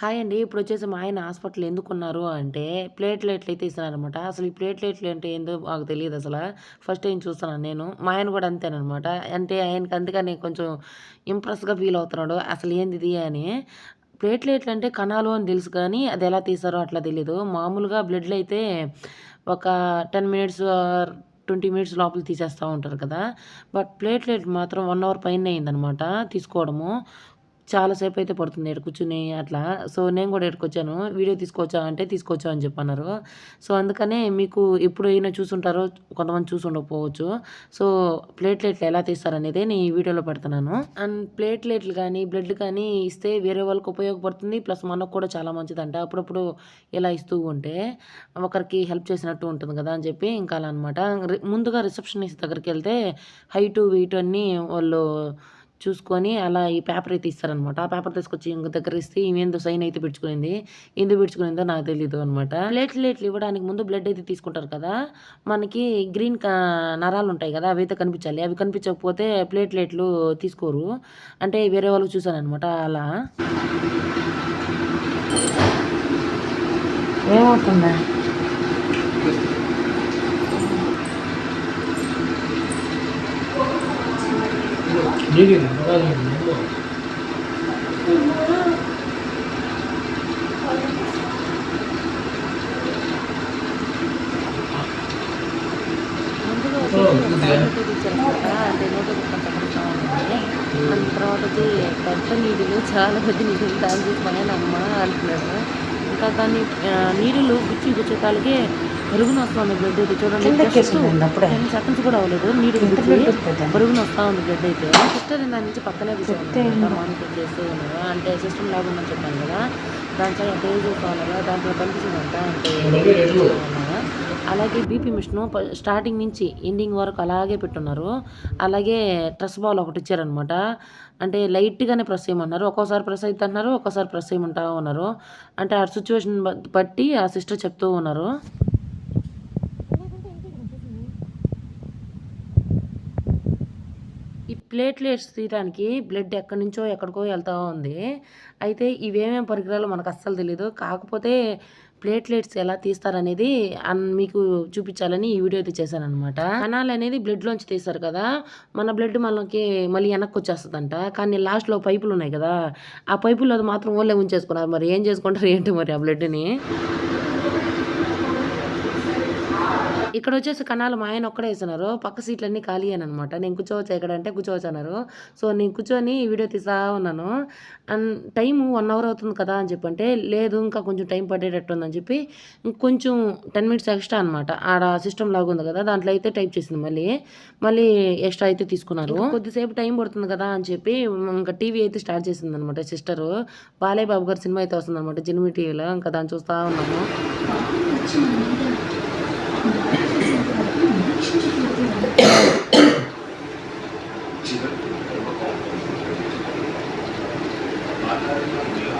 Hi అండి. ఇప్పుడు వచ్చేసి మా ఆయన హాస్పిటల్ ఎందుకున్నారు అంటే, ప్లేట్‌లెట్లు అయితే ఇస్తున్నారనమాట. అసలు ఈ ప్లేట్‌లెట్లు అంటే ఏందో మాకు అసలు ఫస్ట్ టైం చూస్తున్నాను నేను. మా ఆయన కూడా అంతేననమాట. అంటే ఆయనకి అందుకని కొంచెం ఇంప్రెస్‌గా ఫీల్ అవుతున్నాడు. అసలు ఏందిది అని. ప్లేట్‌లెట్లు అంటే కణాలు అని తెలుసు కానీ, అది ఎలా తీస్తారో అట్లా తెలీదు. మామూలుగా బ్లడ్లు అయితే ఒక 10 మినిట్స్ ట్వంటీ మినిట్స్ లోపల తీసేస్తూ ఉంటారు కదా! బట్ ప్లేట్‌లెట్ మాత్రం వన్ అవర్ పైన అయిందనమాట తీసుకోవడము. చాలాసేపు అయితే పడుతుంది ఈడ కూర్చుని అట్లా. సో, నేను కూడా ఈడకొచ్చాను. వీడియో తీసుకోవచ్చా అంటే, తీసుకొచ్చా అని చెప్పన్నారు. సో, అందుకనే మీకు ఎప్పుడు అయినా చూసుంటారో, కొంతమంది చూసుండకపోవచ్చు. సో, ప్లేట్‌లెట్లు ఎలా తీస్తారనేది నేను ఈ వీడియోలో పెడుతున్నాను. అండ్ ప్లేట్‌లెట్లు కానీ బ్లడ్ కానీ ఇస్తే వేరే వాళ్ళకి ఉపయోగపడుతుంది. ప్లస్ మనకు కూడా చాలా మంచిదంట. అప్పుడప్పుడు ఇలా ఇస్తూ ఉంటే ఒకరికి హెల్ప్ చేసినట్టు ఉంటుంది కదా అని చెప్పి ఇంకా అలా అనమాట. ముందుగా రిసెప్షనిస్ట్ దగ్గరికెళ్తే హైటు, వెయిట్ అన్నీ వాళ్ళు చూసుకొని అలా ఈ పేపర్ అయితే ఇస్తారనమాట. ఆ పేపర్ తీసుకొచ్చి ఇంక దగ్గర ఇస్తే ఈమెందో సైన్ అయితే పెట్టుకునింది ఎందుకు పిడుచుకునిందో నాకు తెలియదు అనమాట. ప్లేట్‌లెట్లు ఇవ్వడానికి ముందు బ్లడ్ అయితే తీసుకుంటారు కదా! మనకి గ్రీన్ నరాలు ఉంటాయి కదా అవి అయితే కనిపించాలి. అవి కనిపించకపోతే ప్లేట్‌లెట్లు తీసుకోరు. అంటే వేరే వాళ్ళు చూసాననమాట అలా. ఏమవుతుందా? నీళ్ళు మొదలు నీళ్ళు ముందుగా వచ్చేసి ఒక టాబ్లెట్ అయితే ఇచ్చారనమాట. అంటే నోటికి కొంచెం కడుపుతా ఉండింది. అండ్ తర్వాత వచ్చి పెద్ద నీడులు చాలా పెద్ద నీళ్ళు దాన్ని చూసి మా ఆయన అమ్మ అంటున్నాడు. ఇంకా దాన్ని నీళ్ళు గుచ్చి గుచ్చి గుచ్చేకాళ్ళకి బరుగున వస్తుంది బ్లడ్ అయితే చూడండి. 10 సెకండ్స్ కూడా అవ్వలేదు. వస్తదండి? బరుగున వస్తా ఉంది బ్లడ్ అయితే. సిస్టర్ దాని నుంచి పక్కనే. మానిటర్ చేస్తూ ఉన్నారు. అంటే సిస్టమ్ లాగా ఉందని చెప్పాను కదా! దాంట్లో ఎంత ఏజ్ కావాలా దాంట్లో కనిపిస్తుందంట. అంటే అలాగే బీపీ మిషను స్టార్టింగ్ నుంచి ఎండింగ్ వరకు అలాగే పెట్టున్నారు. అలాగే ట్రెస్ బాల్ ఒకటి ఇచ్చారనమాట. అంటే లైట్‌గానే ప్రెస్ చేయమన్నారు. ఒక్కోసారి ప్రెస్ అయిద్దన్నారు. ఒక్కోసారి ప్రెస్ చేయమంటా ఉన్నారు. అంటే ఆ సిట్యుయేషన్ బ బట్టి ఆ సిస్టర్ చెప్తూ ఉన్నారు. ఈ ప్లేట్‌లెట్స్ తీయడానికి బ్లడ్ ఎక్కడి నుంచో ఎక్కడికో వెళ్తూ ఉంది. అయితే ఇవేమేమి పరికరాలు మనకు అస్సలు తెలియదు కాకపోతే ప్లేట్‌లెట్స్ ఎలా తీస్తారనేది అన్ మీకు చూపించాలని ఈ వీడియో అయితే చేశానమాట కణాలు అనేది బ్లడ్‌లోంచి తీస్తారు కదా! మన బ్లడ్ మనకి మళ్ళీ వెనక్కొచ్చేస్తదంట. కానీ లాస్ట్‌లో పైపులు ఉన్నాయి కదా! ఆ పైపులు అది మాత్రం ఓన్లే ఉంచేసుకున్నారు. మరి ఏం చేసుకుంటారు ఏంటి మరి ఆ బ్లడ్‌ని. ఇక్కడొచ్చేసి కణాలు మా ఆయన ఒక్కడే ఏసున్నారు. పక్క సీట్లన్నీ ఖాళీయేననమాట. నేను కూర్చోవచ్చా ఇక్కడ అంటే కూర్చోవచ్చన్నారు. సో, నేను కూర్చొని వీడియో తీస్తా ఉన్నాను. అండ్ టైము 1 అవర్ అవుతుంది కదా! అని చెప్పంటే, లేదు ఇంకా కొంచెం టైం పట్టేటట్టుందని చెప్పి ఇంకొంచెం 10 మినిట్స్ ఎక్స్‌ట్రా అనమాట. ఆడ సిస్టమ్ లాగా ఉంది కదా! దాంట్లో అయితే టైప్ చేసింది మళ్ళీ. మళ్ళీ ఎక్స్‌ట్రా అయితే తీసుకున్నారు. కొద్దిసేపు టైం పడుతుంది కదా! అని చెప్పి ఇంకా టీవీ అయితే స్టార్ట్ చేసిందనమాట సిస్టరు. బాలయ్య బాబు గారి సినిమా అయితే వస్తుందనమాట జెమినీ టీవీలో. ఇంకా దాన్ని చూస్తా ఉన్నాము.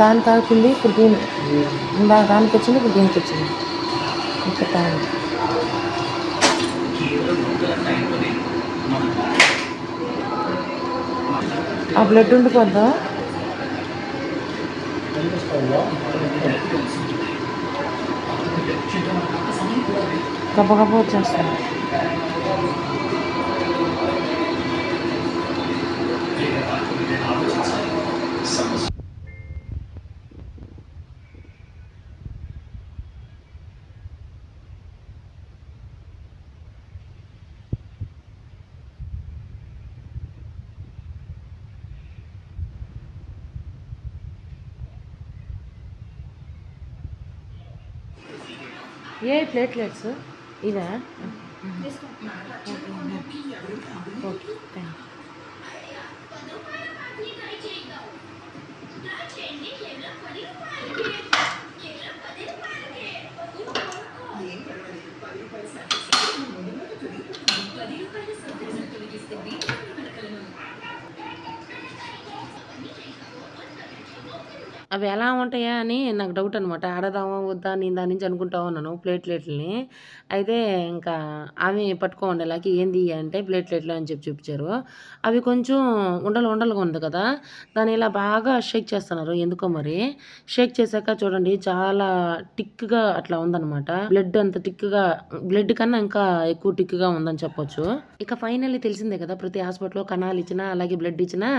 దానికి ఆగుతుంది ఇప్పుడు దీని ఇందా దానికి వచ్చింది ఇప్పుడు దీనికి వచ్చింది. ఇంకా దాని ఆ బ్లడ్ ఉండిపోద్దా? గబ్బ గబ గబ వచ్చేస్తుంది. ఏ ప్లేట్లెట్స్ ఇదా ఓకే థ్యాంక్ యూ అవి ఎలా ఉంటాయా అని నాకు డౌట్ అనమాట. ఆడదామా వద్దా నేను దాని నుంచి అనుకుంటా ఉన్నాను ప్లేట్‌లెట్‌లని. అయితే ఇంకా ఆమె పట్టుకోండి లక్కీ ఏంది అంటే ప్లేట్‌లెట్లు అని చెప్పి చూపించారు. అవి కొంచెం ఉండలు ఉండలుగా ఉంది కదా! దాన్ని ఇలా బాగా షేక్ చేస్తున్నారు ఎందుకో మరి. షేక్ చేశాక చూడండి చాలా టిక్‌గా అట్లా ఉందనమాట. బ్లడ్ అంత టిక్‌గా బ్లడ్ కన్నా ఇంకా ఎక్కువ టిక్‌గా ఉందని చెప్పొచ్చు. ఇక ఫైనల్లీ తెలిసిందే కదా! ప్రతి హాస్పిటల్‌లో కణాలు ఇచ్చినా, అలాగే బ్లడ్ ఇచ్చినా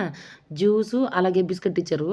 జ్యూసు అలాగే బిస్కెట్ ఇచ్చారు.